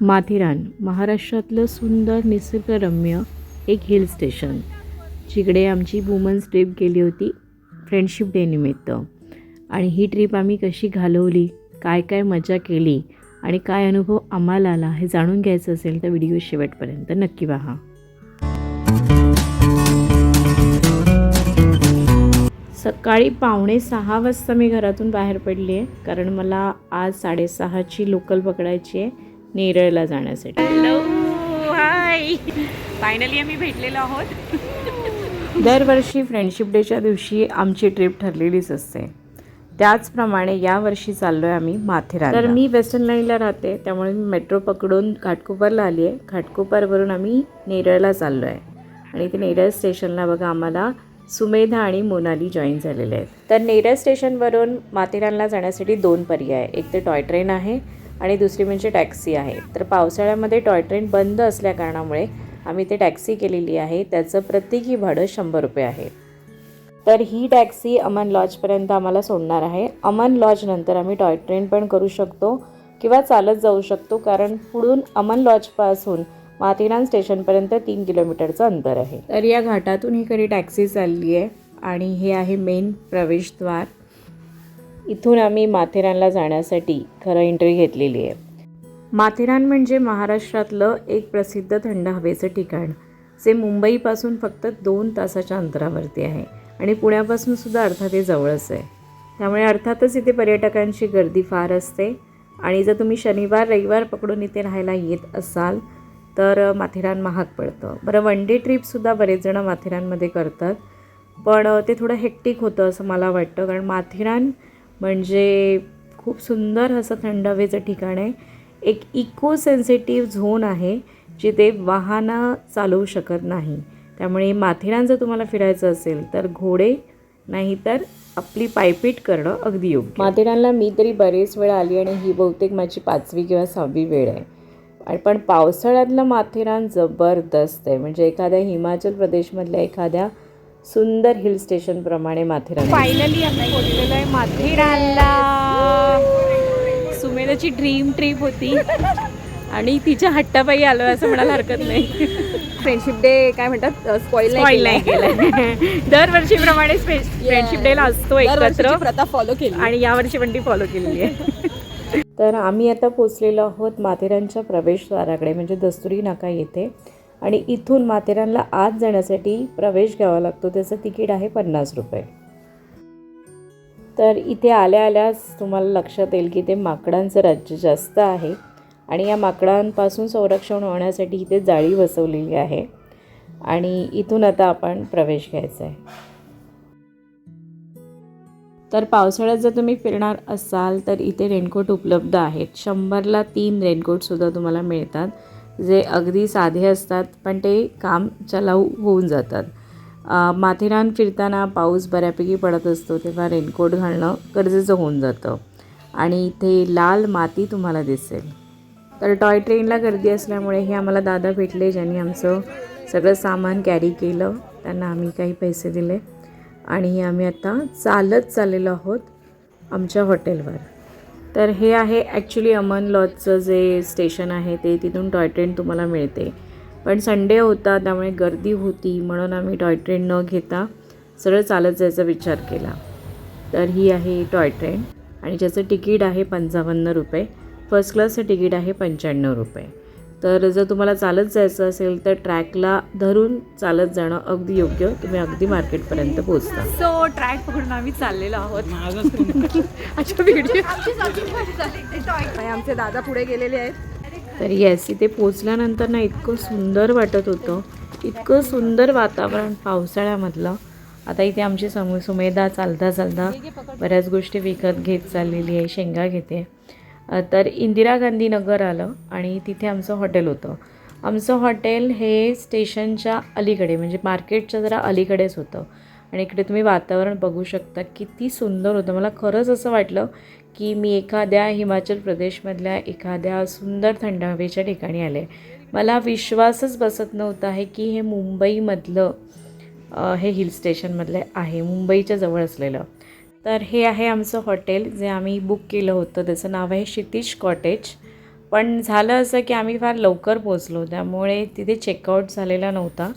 माथेरान महाराष्ट्रातलं सुंदर निसर्गरम्य एक हिल स्टेशन जिकडे आमची वुमन्स ट्रिप गेली होती फ्रेंडशिप डे निमित्त. आणि ही ट्रिप आम्ही कशी घालवली काय काय मजा केली आणि काय अनुभव आम्हाला आला हे जाणून घ्यायचं असेल तर व्हिडिओ शेवटपर्यंत नक्की पहा. सकाळी पावणे सहा वाजता मी घरातून बाहेर पडली आहे कारण मला आज साडेसहाची लोकल पकडायची आहे नेरळला जाण्यासाठी. हॅलो हाय फायनली आम्ही भेटलेलो आहोत. दरवर्षी फ्रेंडशिप डेच्या दिवशी आमची ट्रिप ठरलेलीच असते. त्याचप्रमाणे यावर्षी चाललो आहे आम्ही माथेरान तर मी वेस्टर्न लाईनला राहते त्यामुळे मी मेट्रो पकडून घाटकोपरला आली आहे. घाटकोपरवरून आम्ही नेरळला चाललो आहे आणि ते नेरळ स्टेशनला बघा आम्हाला सुमेधा आणि मोनाली जॉईन झालेले आहेत. तर नेरळ स्टेशनवरून माथेरानला जाण्यासाठी दोन पर्याय. एक तर टॉय ट्रेन आहे आणि दुसरी म्हणजे टॅक्सी आहे. तर पावसाळ्यामध्ये टॉय ट्रेन बंद असल्याकारणामुळे आम्ही ते टॅक्सी केलेली आहे. त्याचं प्रत्येकी भाडं शंभर रुपये आहे. तर ही टॅक्सी अमन लॉजपर्यंत आम्हाला सोडणार आहे. अमन लॉजनंतर आम्ही टॉय ट्रेन पण करू शकतो किंवा चालत जाऊ शकतो कारण पुढून अमन लॉजपासून माथेरान स्टेशनपर्यंत तीन किलोमीटरचं अंतर आहे. तर या घाटातून ही खरी टॅक्सी चालली आहे आणि हे आहे मेन प्रवेशद्वार. इथून आम्ही माथेरानला जाण्यासाठी खरं एंट्री घेतलेली आहे. माथेरान म्हणजे महाराष्ट्रातलं एक प्रसिद्ध थंड हवेचं ठिकाण जे मुंबईपासून फक्त दोन तासाच्या अंतरावरती आहे आणि पुण्यापासून सुद्धा अर्थात हे जवळच आहे. त्यामुळे अर्थातच इथे पर्यटकांची गर्दी फार असते आणि जर तुम्ही शनिवार रविवार पकडून इथे राहायला येत असाल तर माथेरान महाग पडतं. बरं वन डे ट्रिपसुद्धा बरेच जणं माथेरानमध्ये करतात पण ते थोडं हेक्टिक होतं असं मला वाटतं कारण माथेरान म्हणजे खूप सुंदर असं थंड हवेचं ठिकाण आहे. एक इको सेन्सिटिव्ह झोन आहे जिथे वाहनं चालवू शकत नाही. त्यामुळे माथेरान जर तुम्हाला फिरायचं असेल तर घोडे नाहीतर आपली पायपीट करणं अगदी योग्य. माथेरानला मी तरी बरेच वेळ आली आणि ही बहुतेक माझी पाचवी किंवा सहावी वेळ आहे. आणि पण पावसाळ्यातलं माथेरान जबरदस्त आहे. म्हणजे एखाद्या हिमाचल प्रदेशमधल्या एखाद्या सुंदर हिल स्टेशनप्रमाणे माथेरान. आहे. फायनली आम्ही पोहोचलेलो आहे माथेरानला. सुमेधाची ड्रीम ट्रिप होती. आणि तिच्या हट्टापायी आलो असं म्हणायला हरकत नाही. फ्रेंडशिप डे काय म्हणतात? स्पॉइल Spoil नाही केलं. दरवर्षीप्रमाणे फ्रेंडशिप डेला असतो एकत्र. प्रथा फॉलो केली. आणि यावर्षी पण ती फॉलो केलेली आहे. तर आम्ही आता पोचलेलो आहोत माथेरानच्या प्रवेशद्वाराकडे. म्हणजे दस्तुरी नाका येथे. आणि इथून माथेरानला आत जाण्यासाठी प्रवेश घ्यावा लागतो. त्याचं तिकीट आहे पन्नास रुपये. तर इथे आल्या आल्यास तुम्हाला लक्षात येईल की ते माकडांचं राज्य जास्त आहे आणि या माकडांपासून संरक्षण होण्यासाठी इथे जाळी बसवलेली आहे आणि इथून आता आपण प्रवेश घ्यायचा आहे. तर पावसाळ्यात जर तुम्ही फिरणार असाल तर इथे रेनकोट उपलब्ध आहेत. शंभरला तीन रेनकोटसुद्धा तुम्हाला मिळतात. जे अगदी साधे असतात पण ते काम चलाऊ होऊन जातात. माथेरान फिरताना पाऊस बऱ्यापैकी पडत असतो तेव्हा रेनकोट घालणं गरजेचं होऊन जातं. आणि इथे लाल माती तुम्हाला दिसेल. तर टॉय ट्रेनला गर्दी असल्यामुळे हे आम्हाला दादा भेटले ज्यांनी आमचं सगळं सामान कॅरी केलं. त्यांना आम्ही काही पैसे दिले. आणि आम्ही आता चालत चाललेलो आहोत आमच्या हॉटेलवर. तर हे आहे ॲक्च्युली अमन लॉजचं जे स्टेशन आहे ते तिथून टॉय ट्रेन तुम्हाला मिळते. पण संडे होता त्यामुळे गर्दी होती म्हणून आम्ही टॉय ट्रेन न घेता सरळ चालत जायचा विचार केला. तर ही आहे टॉय ट्रेन आणि ज्याचं तिकीट आहे पंचावन्न रुपये फर्स्ट क्लासचं तिकीट आहे पंच्याण्णव रुपये. तर जर तुम्हाला चालत जायचं असेल तर ट्रॅकला धरून चालत जाणं अगदी योग्य. तुम्ही अगदी मार्केटपर्यंत पोहोचता. सो ट्रॅक पकडून आम्ही चाललेलो आहोत. अच्छा आमचे दादा पुढे गेलेले आहेत. तर येस इथे पोचल्यानंतर ना इतकं सुंदर वाटत होतं. इतकं सुंदर वातावरण पावसाळ्यामधलं. आता इथे आमची समू सुमेधा चालता चालता बऱ्याच गोष्टी विकत घेत चाललेली आहे. शेंगा घेते. तर इंदिरा गांधी नगर आलं आणि तिथे आमचं हॉटेल होतं. आमचं हॉटेल हे स्टेशनच्या अलीकडे म्हणजे मार्केटच्या जरा अलीकडेच होतं. आणि इकडे तुम्ही वातावरण बघू शकता किती सुंदर होतं. मला खरंच असं वाटलं की मी एखाद्या हिमाचल प्रदेशमधल्या एखाद्या सुंदर थंड हवेच्या ठिकाणी आले. मला विश्वासच बसत नव्हता आहे की हे मुंबईमधलं हे हिल स्टेशनमधलं आहे मुंबईच्या जवळ असलेलं. तर हे आहे आमचं हॉटेल जे आम्ही बुक केलं होतं. त्याचं नाव आहे क्षितिज कॉटेज. पण झालं असं की आम्ही फार लवकर पोचलो त्यामुळे तिथे चेकआउट झालेला नव्हता.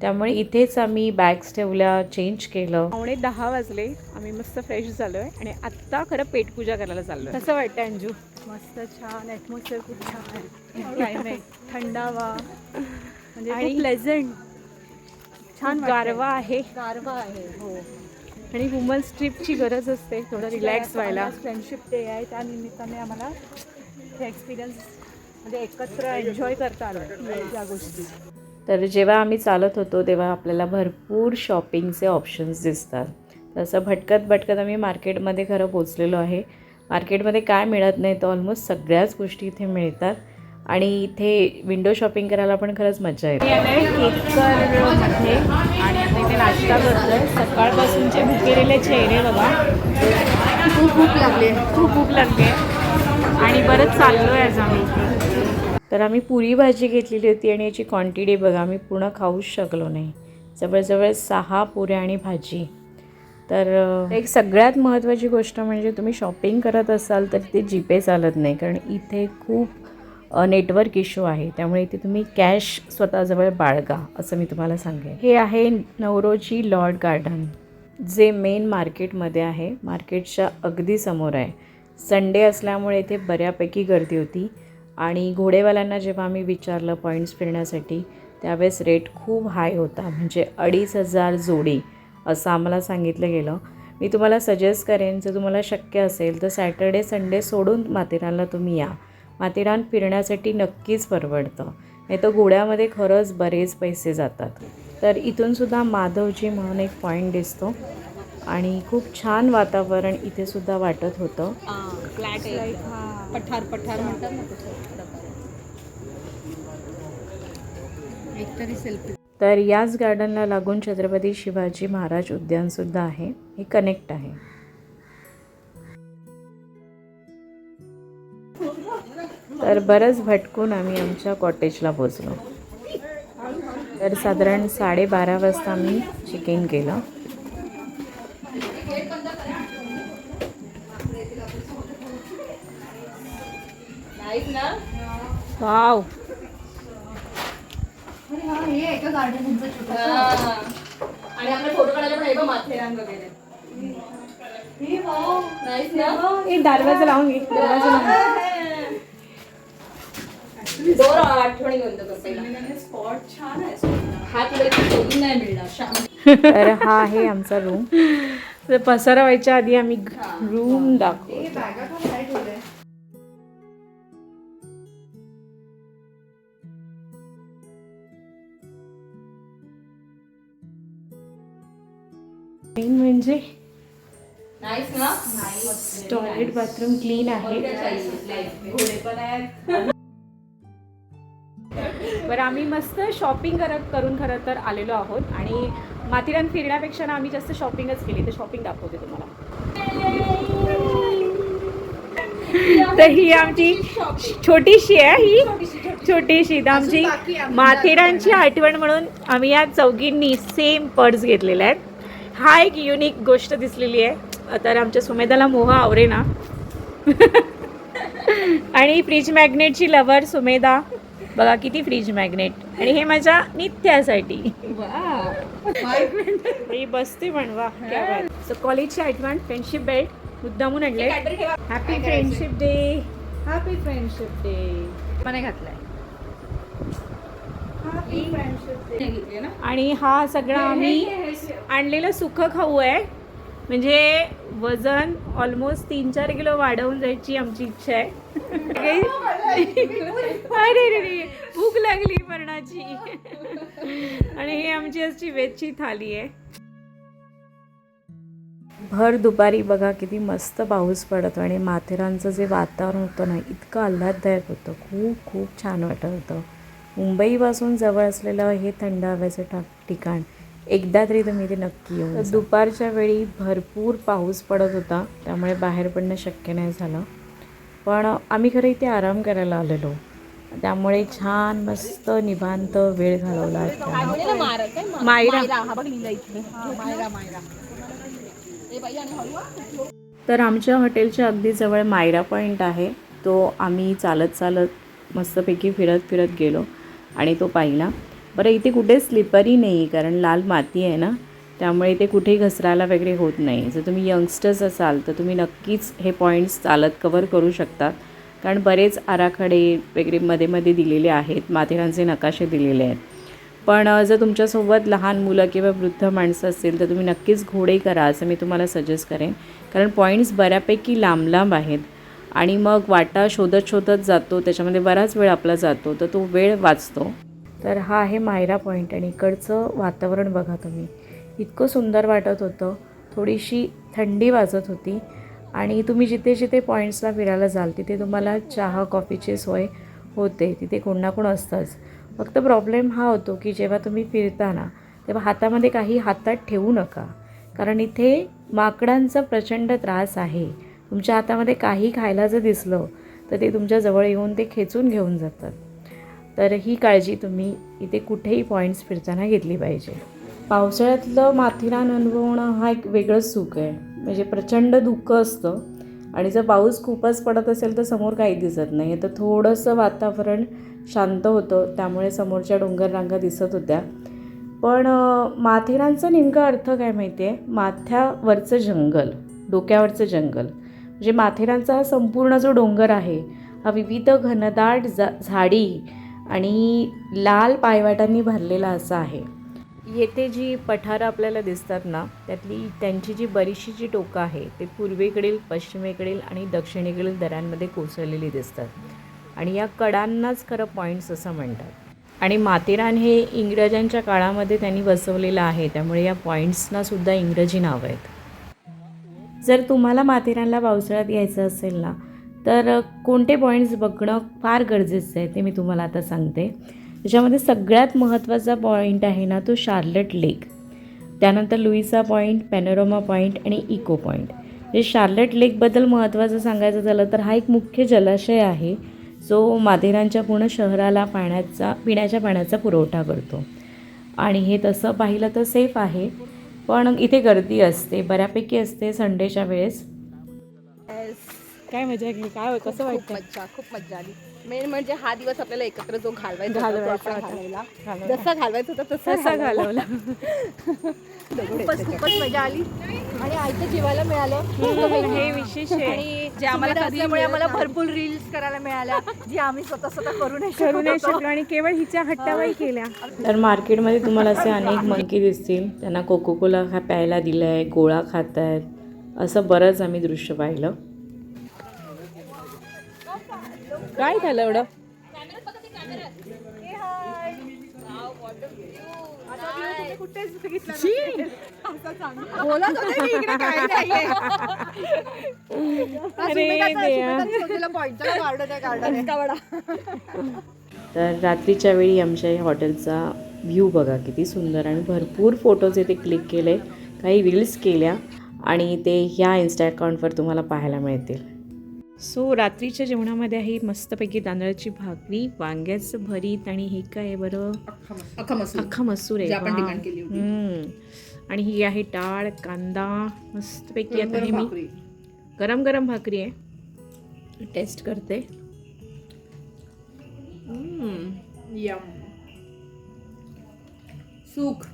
त्यामुळे इथेच आम्ही बॅग्स ठेवल्या चेंज केलं. पावणे दहा वाजले. आम्ही मस्त फ्रेश झालो आहे आणि आत्ता खरं पेटपूजा करायला चाललो आहे कसं वाटतं अंजू? मस्त छान. ॲटमॉस्फिअर खूप छान आहे. क्लायमेट थंडावा. म्हणजे प्लेझंट छान. गारवा आहे. गारवा आहे हो. आणि वुमन्स ट्रिपची गरज असते थोडं रिलॅक्स व्हायला. फ्रेंडशिप डे आहे त्या निमित्ताने आम्हाला हे एक्सपिरियन्स म्हणजे एकत्र एन्जॉय करता आलं या गोष्टी. तर जेव्हा आम्ही चालत होतो तेव्हा आपल्याला भरपूर शॉपिंगचे ऑप्शन्स दिसतात. तसं भटकत भटकत आम्ही मार्केटमध्ये खरं पोचलेलो आहे. मार्केटमध्ये काय मिळत नाही तर ऑलमोस्ट सगळ्याच गोष्टी इथे मिळतात. आणि इथे विंडो शॉपिंग करायला पण खरंच मजा येते. केकरमध्ये आणि आता इथे नाश्ता करतोय. सकाळपासूनचे भुकेलेले चेहरे बघा. खूप भूक लागली खूप भूक लागली आणि बरंच चाललो आहे आज आम्ही तर आम्ही पुरी भाजी घेतलेली होती आणि याची क्वांटिटी बघा आम्ही पूर्ण खाऊच शकलो नाही. जवळजवळ सहा पुऱ्या आणि भाजी. तर एक सगळ्यात महत्त्वाची गोष्ट म्हणजे तुम्ही शॉपिंग करत असाल तर ते जीपे चालत नाही कारण इथे खूप नेटवर्क इश्यू आहे. त्यामुळे इथे तुम्ही कॅश स्वतःजवळ बाळगा असं मी तुम्हाला सांगेन. हे आहे नवरोजी लॉर्ड गार्डन जे मेन मार्केटमध्ये आहे. मार्केटच्या अगदी समोर आहे. संडे असल्यामुळे इथे बऱ्यापैकी गर्दी होती. आणि घोडेवाल्यांना जेव्हा आम्ही विचारलं पॉईंट्स फिरण्यासाठी त्यावेळेस रेट खूप हाय होता. म्हणजे अडीच हजार जोडी असं आम्हाला सांगितलं गेलं. मी तुम्हाला सजेस्ट करेन जर तुम्हाला शक्य असेल तर सॅटर्डे संडे सोडून माथेरानला तुम्ही या. माथेरान फिरण्यासाठी नक्कीच परवडतं. नाही तर घोड्यामध्ये खरंच बरेच पैसे जातात. तर इथून सुद्धा माधवजी म्हणून एक पॉईंट दिसतो. आणि खूप छान वातावरण इथे सुद्धा वाटत होतं. पठार पठार म्हणतात ना तर याच गार्डनला लागून छत्रपती शिवाजी महाराज उद्यानसुद्धा आहे. हे कनेक्ट आहे. तर बरंच भटकून आम्ही आमच्या कॉटेजला पोचलो तर साधारण साडेबारा वाजता आम्ही चेक इन केलं. वाव. आणि आपले फोटो काढायला पण आहे बघ माथेरान वगैरे ए दरवाजा लावून घे दरवाजा लावून दोर आठवणी घेऊन जातो पहिला. स्पॉट छान आहे हा तुला इथे शोधून नाही मिळणार शाम. तर हा आहे आमचा रूम तर पसारा व्हायच्या आधी आम्ही रूम दाखवू मेन म्हणजे टॉयलेट बाथरूम क्लीन आहे. बरं आम्ही मस्त शॉपिंग करत करून खरं तर आलेलो आहोत आणि माथेरान फिरण्यापेक्षा ना आम्ही जास्त शॉपिंगच केली. तर शॉपिंग दाखवते तुम्हाला. तर ही आमची छोटीशी आहे ही. छोटीशी तर आमची माथेरानची आठवण म्हणून आम्ही या चौघींनी सेम पर्स घेतलेल्या आहेत. हा एक युनिक गोष्ट दिसलेली आहे. तर आमच्या सुमेधाला मोह आवरे ना आणि फ्रीज मॅग्नेटची लवर सुमेधा. बघा किती फ्रीज मॅग्नेट. आणि हे माझ्या नित्यासाठी. ही बसते म्हणवा सो कॉलेजची आठवण फ्रेंडशिप बेल्ट मुद्दामून आणले happy friendship day happy friendship day पण घातलाय. आणि हा सगळा आम्ही आणलेला सुख खाऊ आहे म्हणजे वजन ऑलमोस्ट तीन चार किलो वाढवून जायची आमची इच्छा आहे. अरे रे रे भूक लागली मरणाची. आणि हे आमची अशी वेजची थाली आहे. भर दुपारी बघा किती मस्त पाऊस पडतो आणि माथेरानचं जे वातावरण होतं ना इतकं आल्हाददायक होतं. खूप खूप छान वाटत होतं. मुंबईपासून जवळ असलेलं हे थंड हवेचं ठा ठिकाण. एकदा तरी तुम्ही ते नक्की येऊन जा. दुपारच्या वेळी भरपूर पाऊस पडत होता त्यामुळे बाहेर पडणं शक्य नाही झालं. पण आम्ही खरं इथे आराम करायला आलेलो. त्यामुळे छान मस्त निवांत वेळ घालवला मायरा. हा बघ लिहिला इथे. मायरा मायरा. ए बाई आणि हळू तर आमच्या हॉटेलच्या अगदी जवळ मायरा पॉईंट आहे. तो आम्ही चालत चालत मस्तपैकी फिरत फिरत गेलो. आणि तो पाहिला. बरं इथे कुठे स्लिपरी नाही आहे कारण लाल माती आहे ना त्यामुळे इथे कुठेही घसरायला वगैरे होत नाही. जर तुम्ही यंगस्टर्स असाल तर तुम्ही नक्कीच हे पॉईंट्स चालत कवर करू शकतात. कारण बरेच आराखडे वगैरे मध्ये मध्ये दिलेले आहेत माथेरानचे नकाशे दिलेले आहेत. पण जर तुमच्यासोबत लहान मुलं किंवा वृद्ध माणसं असतील तर तुम्ही नक्कीच घोडे करा असं मी तुम्हाला सजेस्ट करेन. कारण पॉईंट्स बऱ्यापैकी लांब लांब आहेत. आणि मग वाटा शोधत शोधत जातो त्याच्यामध्ये बराच वेळ आपला जातो तर तो वेळ वाचतो. तर हा आहे मायरा पॉईंट आणि इकडचं वातावरण बघा तुम्ही. इतकं सुंदर वाटत होतं. थोडीशी थंडी वाजत होती. आणि तुम्ही जिथे जिथे पॉईंट्सला फिरायला जाल तिथे तुम्हाला चहा कॉफीची सोय होते. तिथे कोण ना कोण असतंच. फक्त प्रॉब्लेम हा होतो की जेव्हा तुम्ही फिरताना तेव्हा हातामध्ये काही हातात ठेवू नका. कारण इथे माकडांचा प्रचंड त्रास आहे. तुमच्या हातामध्ये काही खायला जर दिसलं तर ते तुमच्याजवळ येऊन ते खेचून घेऊन जातात. तर ही काळजी तुम्ही इथे कुठेही पॉईंट्स फिरताना घेतली पाहिजे. पावसाळ्यातलं माथेरान अनुभवणं हा एक वेगळंच सुख आहे. म्हणजे प्रचंड धुकं असतं. आणि जर पाऊस खूपच पडत असेल तर समोर काही दिसत नाही तर थोडंसं वातावरण शांत होतं. त्यामुळे समोरच्या डोंगर रांगा दिसत होत्या. पण माथेरानचा नेमका अर्थ काय माहिती आहे माथ्यावरचं जंगल डोक्यावरचं जंगल. म्हणजे माथेरानचा हा संपूर्ण जो डोंगर आहे हा विविध घनदाट जा झाडी आणि लाल पायवाटांनी भरलेला असा आहे. येथे जी पठारं आपल्याला दिसतात ना त्यातली त्यांची जी बरीचशी जी टोकं आहे ते पूर्वेकडील पश्चिमेकडील आणि दक्षिणेकडील दऱ्यांमध्ये कोसळलेली दिसतात. आणि या कडांनाच खरं पॉईंट्स असं म्हणतात. आणि माथेरान हे इंग्रजांच्या काळामध्ये त्यांनी बसवलेलं आहे त्यामुळे या पॉईंट्सना सुद्धा इंग्रजी नावं आहेत. जर तुम्हाला माथेरानला पावसाळ्यात यायचं असेल ना तर कोणते पॉईंट्स बघणं फार गरजेचं आहे ते मी तुम्हाला आता सांगते. त्याच्यामध्ये सगळ्यात महत्त्वाचा पॉईंट आहे ना तो शार्लट लेक त्यानंतर लुईसा पॉईंट पॅनोरोमा पॉईंट आणि इको पॉईंट जे शार्लट लेकबद्दल महत्त्वाचं सांगायचं झालं तर हा एक मुख्य जलाशय आहे जो माथेरानच्या पूर्ण शहराला पाण्याचा पिण्याच्या पाण्याचा पुरवठा करतो. आणि हे तसं पाहिलं तर सेफ आहे पण इथे गर्दी असते बऱ्यापैकी असते संडेच्या वेळेस. काय मजा घे काय कसं खूप वाटतं मज्जा खूप मज्जा आली. मेन म्हणजे हा दिवस आपल्याला एकत्र जो घालवायचा होता, तो घालवायचा आपण होता. घालवला. घालवला. जसा घालवायचा होता तसा कसा घालवला. खूपच खूपच मजा आली. आणि आयतं जेवायला मिळालं. हे विशेष आहे. आणि जे आम्हाला कधी असल्यामुळे आम्हाला भरपूर रील्स करायला मिळाल्या जी आम्ही स्वतः स्वतः करू नाही करू नाही शकत होतो. शकलो आणि केवळ हिच्या हट्टाबाई केल्या. तर मार्केटमध्ये तुम्हाला असे अनेक मंकी दिसतील. त्यांना कोको कोला हा प्यायला दिला आहे गोळा खात आहेत असं बरंच आम्ही दृश्य पाहिलं. Garden आहे. कावडा. तर रात्रीच्या वेळी आमच्या या हॉटेलचा व्ह्यू बघा किती सुंदर आणि भरपूर फोटोज इथे क्लिक केले. काही रील्स केल्या आणि ते ह्या इन्स्टा अकाउंटवर तुम्हाला पाहायला मिळतील. सो रात्रीच्या जेवणामध्ये आहे मस्तपैकी तांदळाची भाकरी वांग्याचं भरीत आणि हे काय आहे बरं? अख्खा मसूर. आहे. आणि ही आहे डाळ कांदा मस्तपैकी आता हे मी गरम गरम भाकरी आहे. टेस्ट करते. सुख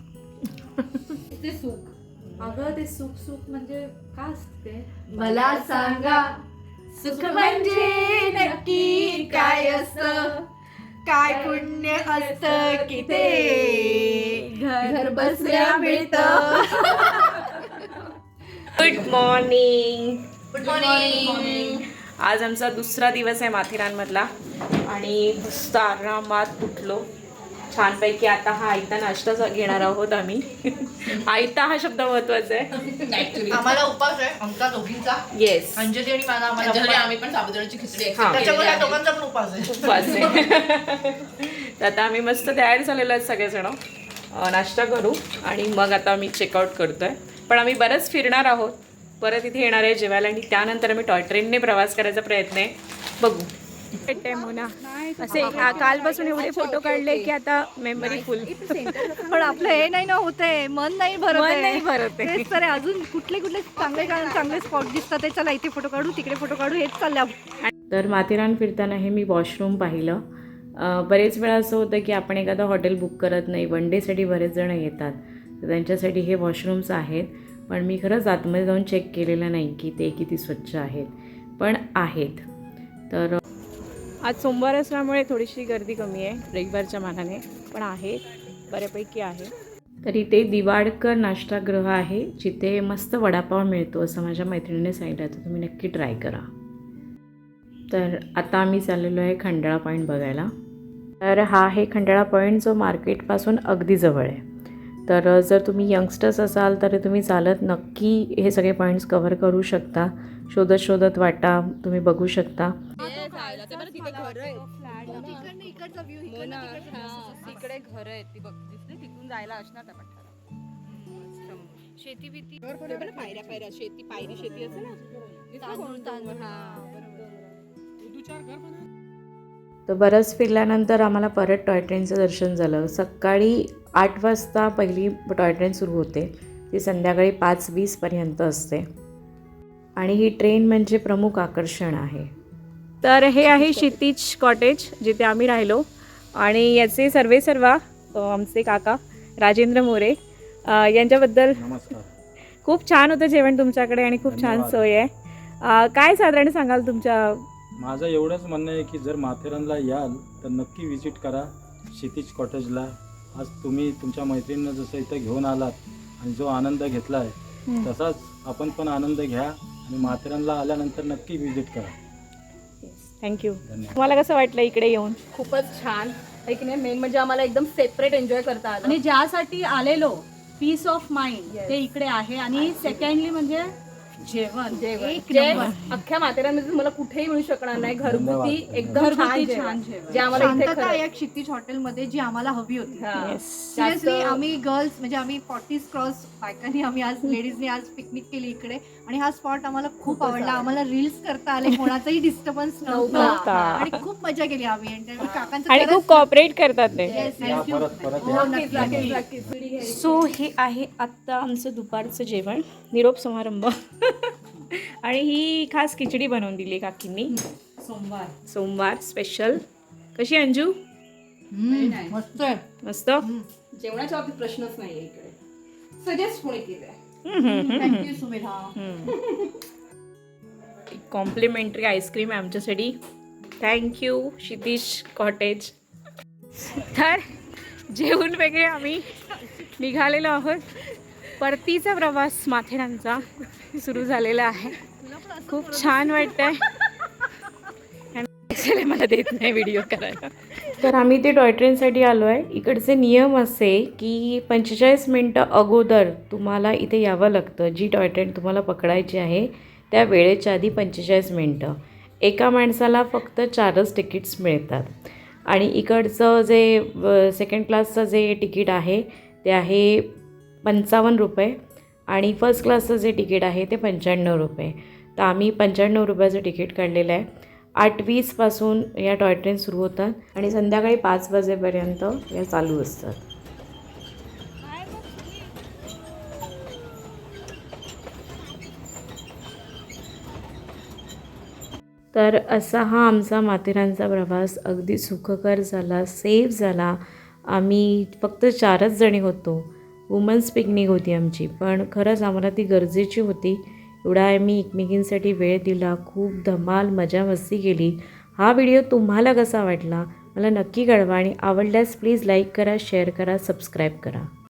ते सुख अगं ते सुख सुख म्हणजे काय असते? मला सांगा. सुख म्हणजे नक्की काय असत? काय पुण्य असत की ते घर बसल्या मिळत. गुड मॉर्निंग गुड मॉर्निंग आज आमचा दुसरा दिवस आहे माथेरानमधला आणि मस्त आरामात उठलो. छानपैकी आता हा आयता नाश्ता घेणार आहोत आम्ही. आयता हा शब्द महत्त्वाचा आहे. आम्हाला उपास आहे आमचा दोघींचा. येस अंजली आणि अंजली, आम्ही पण साबुदाण्याची खिचडी हा. त्याच्यामुळे दोघांचा पण उपास आहे. उपवास आहे. तर आता आम्ही मस्त तयार झालेलो आहेत सगळेजण. नाश्ता करू आणि मग आता आम्ही चेकआउट करतोय. पण आम्ही बरंच फिरणार आहोत. परत इथे येणार आहे जेवायला आणि त्यानंतर आम्ही टॉय ट्रेनने प्रवास करायचा प्रयत्न आहे. बघू. भेटते मोना. असे कालपासून एवढे फोटो काढले की आता मेमरी फुल पण आपलं हे नाही ना होतंय मन नाही भरत मन आहे. नाही भरत आहे. तेच तर आहे. अजून कुठले कुठले चांगले चांगले स्पॉट दिसतात ते चला इथे फोटो काढू तिकडे फोटो काढू हेच चाललंय तर माथेरान फिरताना हे मी वॉशरूम पाहिलं. बरेच वेळा असं होतं की आपण एखादं हॉटेल बुक करत नाही. वन डेसाठी बरेच जण येतात. तर त्यांच्यासाठी हे वॉशरूम्स आहेत. पण मी खरंच आतमध्ये जाऊन चेक केलेलं नाही की ते किती स्वच्छ आहेत. पण आहेत. तर आज सोमवार असल्यामुळे थोडीशी गर्दी कमी आहे रविवारच्या मानाने पण आहे बऱ्यापैकी आहे. तरी ते दिवाडकर नाश्तागृह आहे जिथे मस्त वडापाव मिळतो असं माझ्या मैत्रिणीने सांगितलं तर तुम्ही नक्की ट्राय करा. तर आता आम्ही चाललेलो आहे खंडाळा पॉईंट बघायला. तर हा आहे खंडाळा पॉईंट जो मार्केटपासून अगदी जवळ आहे. तर जर तुम्ही यंगस्टर्स असाल तर तुम्ही चालत नक्की हे सगळे पॉईंट्स कवर करू शकता शोधत शोधत वाटा तुम्ही बघू शकता तिकडे घर आहेत ती बघ दिसली तिकडून जायला असणार त्या पठारात शेती बिती पायऱ्या पायऱ्या शेती पायरी शेती असते ना दिसलं कोणतं? हा, बरोबर. तर बरंच फिरल्यानंतर आम्हाला परत टॉय ट्रेनचं दर्शन झालं सकाळी आठ वाजता पहिली टॉय ट्रेन सुरू होते. ती संध्याकाळी पाच वीसपर्यंत असते. आणि ही ट्रेन म्हणजे प्रमुख आकर्षण आहे. तर हे आहे क्षितिज कॉटेज जिथे आम्ही राहिलो. आणि याचे सर्वे सर्वा आमचे काका राजेंद्र मोरे अ, यांच्याबद्दल नमस्कार. खूप छान होतं जेवण तुमच्याकडे आणि खूप छान. सोय आहे. काय साधारण सांगाल तुमच्या? माझं एवढंच म्हणणं आहे की जर माथेरानला याल तर नक्की विजिट करा. क्षितिज कॉटेजला आज तुम्ही तुमच्या मैत्रिणींना जसं इथं घेऊन आलात आणि जो आनंद घेतला आहे तसाच आपण पण आनंद घ्या आणि माथेरानला आल्यानंतर नक्की विजिट करा. थँक्यू धन्यवाद. तुम्हाला कसं वाटलं इकडे येऊन? खूपच छान. आहे की नाही मेन म्हणजे आम्हाला एकदम सेपरेट एन्जॉय करता आलं. आणि ज्यासाठी आलेलो पीस ऑफ माइंड ते इकडे आहे. आणि सेकंडली म्हणजे जेवण. जे. अख्ख्या माथेरानमध्ये तुम्हाला कुठेही मिळू शकणार नाही. घरगुती. एकदम छान घरगुती जेवण. छान जेवण. जे आम्हाला इथे शांतता खरं- या क्षितिज हॉटेलमध्ये जी आम्हाला हवी होती. हा. सिरियसली आम्ही गर्ल्स म्हणजे आम्ही फॉर्टीज क्रॉस बायकांनी आम्ही आज लेडीजनी आज पिकनिक केली इकडे. आणि हा स्पॉट आम्हाला खूप आवडला. आम्हाला रील्स करता आले. कोणाचाही डिस्टर्बन्स नव्हता. नव्हता. आणि खूप मजा केली आम्ही. आणि काकांचं खूप कॉपरेट करतात ते. Yes, या thank you. परत परत हो, या नक्की, नक्कीच, नक्की. नक्कीच. सो हे आहे आत्ता आमचं दुपारचं जेवण. निरोप समारंभ. आणि ही खास खिचडी बनवून दिली काकींनी. सोमवार. सोमवार स्पेशल कशी अंजू? मस्त आहे. मस्त? जेवणाच्या बाबतीत प्रश्नच नाहीये इकडे. सजेस्ट कोणी केलंय? कॉम्प्लिमेंटरी आईस्क्रीम आहे आमच्यासाठी. थँक्यू क्षितिश कॉटेज तर जेवून वेगळे आम्ही निघालेलो आहोत. परतीचा प्रवास माथेरानचा सुरू झालेला आहे. खूप छान वाटतंय. मला देत नाही व्हिडिओ करायला. तर आम्ही ते टॉय ट्रेनसाठी आलो आहे इकडचे नियम असे की पंचेचाळीस मिनटं अगोदर तुम्हाला इथे यावं लागतं. जी टॉय ट्रेन तुम्हाला पकडायची आहे त्या वेळेच्या आधी पंचेचाळीस मिनटं. एका माणसाला फक्त चारच तिकीट्स मिळतात. आणि इकडचं जे सेकंड क्लासचं जे तिकीट आहे ते आहे पंचावन्न रुपये आणि फर्स्ट क्लासचं जे तिकीट आहे ते पंच्याण्णव रुपये. तर आम्ही पंच्याण्णव रुपयाचं तिकीट काढलेलं आहे. आठ वीसपासून या टॉय ट्रेन सुरू होतात आणि संध्याकाळी पाच वाजेपर्यंत या चालू असतात. तर असा हा आमचा माथेरानचा प्रवास. अगदी सुखकर झाला सेफ झाला. आम्ही फक्त चारच जणी होतो. वुमन्स पिकनिक होती आमची. पण खरंच आम्हाला ती गरजेची होती. एवढा आम्ही एकमेकींसाठी वेळ दिला खूप धमाल मजा मस्ती केली. हा व्हिडिओ तुम्हाला कसा वाटला? मला नक्की कळवा आणि आवडल्यास प्लीज लाईक करा शेअर करा सबस्क्राईब करा.